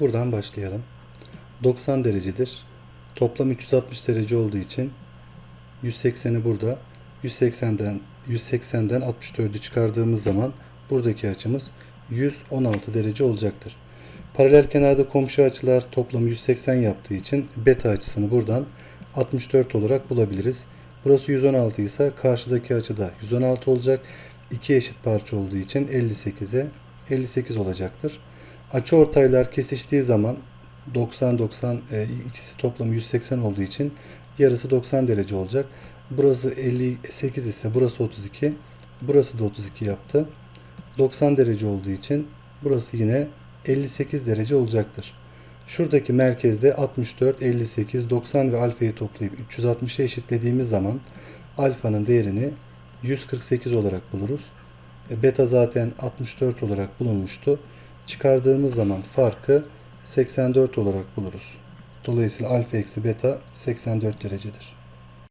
Buradan başlayalım. 90 derecedir. Toplam 360 derece olduğu için 180'i burada. 180'den 180'den 64'ü çıkardığımız zaman buradaki açımız 116 derece olacaktır. Paralel kenarda komşu açılar toplamı 180 yaptığı için beta açısını buradan 64 olarak bulabiliriz. Burası 116 ise karşıdaki açı da 116 olacak. İki eşit parça olduğu için 58'e 58 olacaktır. Açı ortaylar kesiştiği zaman 90-90 e, ikisi toplamı 180 olduğu için yarısı 90 derece olacak. Burası 58 ise burası 32. Burası da 32 yaptı. 90 derece olduğu için burası yine 58 derece olacaktır. Şuradaki merkezde 64, 58, 90 ve alfayı toplayıp 360'a eşitlediğimiz zaman alfanın değerini 148 olarak buluruz. E, Beta zaten 64 olarak bulunmuştu. Çıkardığımız zaman farkı 84 olarak buluruz. Dolayısıyla alfa eksi beta 84 derecedir.